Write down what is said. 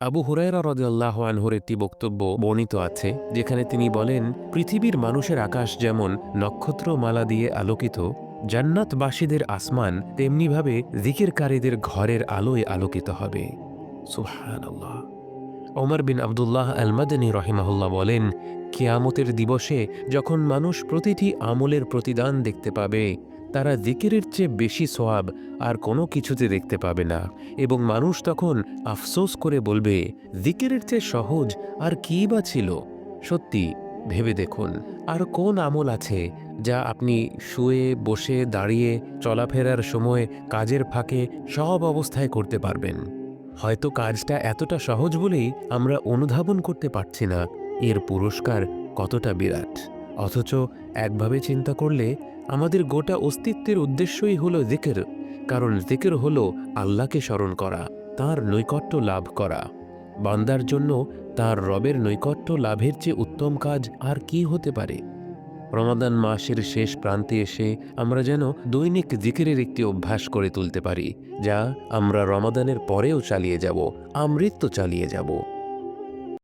আবু হুরায়রা রদিয়াল্লাহ আনহুর একটি বক্তব্য বর্ণিত আছে, যেখানে তিনি বলেন, পৃথিবীর মানুষের আকাশ যেমন নক্ষত্রমালা দিয়ে আলোকিত, জান্নাতবাসীদের আসমান তেমনিভাবে জিকিরকারীদের ঘরের আলোয় আলোকিত হবে। সুবহানাল্লাহ। ওমর বিন আবদুল্লাহ আলমাদানী রহিমাহুল্লাহ বলেন, কেয়ামতের দিবসে যখন মানুষ প্রতিটি আমলের প্রতিদান দেখতে পাবে তারা জিকিরের চেয়ে বেশি সোয়াব আর কোনো কিছুতে দেখতে পাবে না। এবং মানুষ তখন আফসোস করে বলবে, জিকিরের চেয়ে সহজ আর কী বা ছিল? সত্যি, ভেবে দেখুন। আর কোন আমল আছে যা আপনি শুয়ে, বসে, দাঁড়িয়ে, চলাফেরার সময়, কাজের ফাঁকে সব অবস্থায় করতে পারবেন? হয়তো কাজটা এতটা সহজ বলেই আমরা অনুধাবন করতে পারছি না। এর পুরস্কার কতটা বিরাট? অথচ একভাবে চিন্তা করলে আমাদের গোটা অস্তিত্বের উদ্দেশ্যই হলো জিকের, কারণ জিকের হলো আল্লাহকে স্মরণ করা, তার নৈকট্য লাভ করা। বান্দার জন্য তার রবের নৈকট্য লাভের চেয়ে উত্তম কাজ আর কি হতে পারে? রমাদান মাসের শেষ প্রান্তে এসে আমরা যেন দৈনিক জিকিরের একটি অভ্যাস করে তুলতে পারি, যা আমরা রমাদানের পরেও চালিয়ে যাব, আমৃত্য চালিয়ে যাব।